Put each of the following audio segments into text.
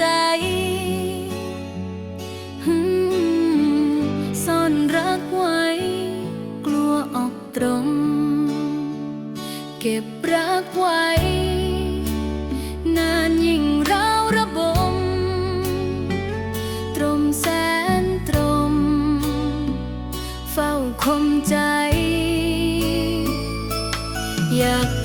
จซ่อนรักไว้ กลัวออกตรง เก็บรักไว้ นานยิ่งเร้าระบม ตรมแสนตรม เฝ้าคมใจ อยาก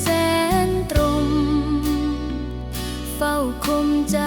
แสนตรมเฝ้าคมใจ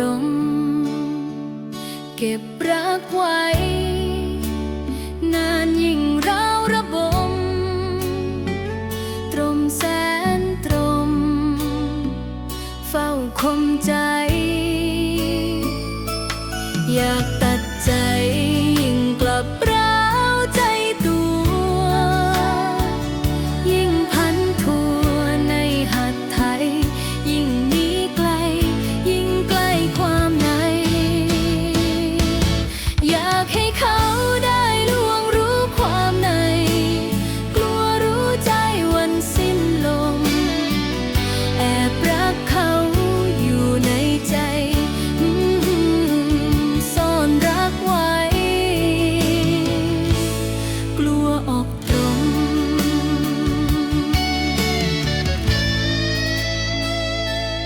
รม เก็บรักไว้ นานยิ่งร้าวระบม ตรมแสนตรม เฝ้าคมใจ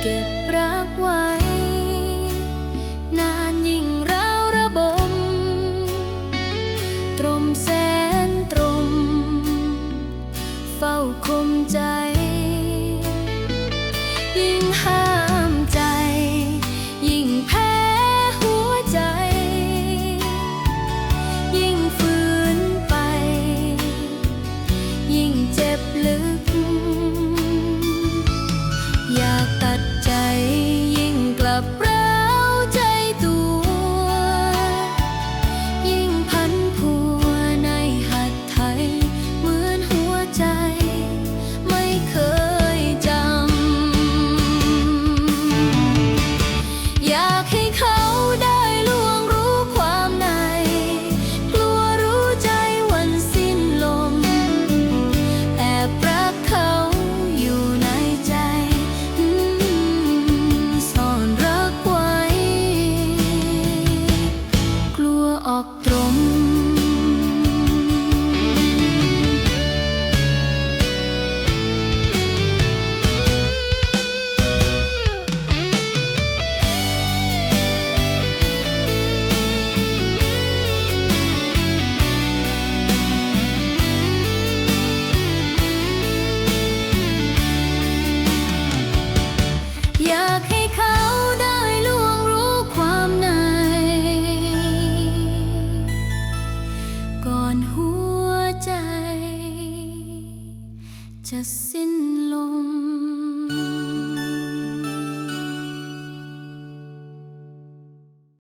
เก็บรักไว้ นานยิ่งราระบม ตรมแสนตรม เฝ้าคมใจ อนหัวใจ จะสิ้น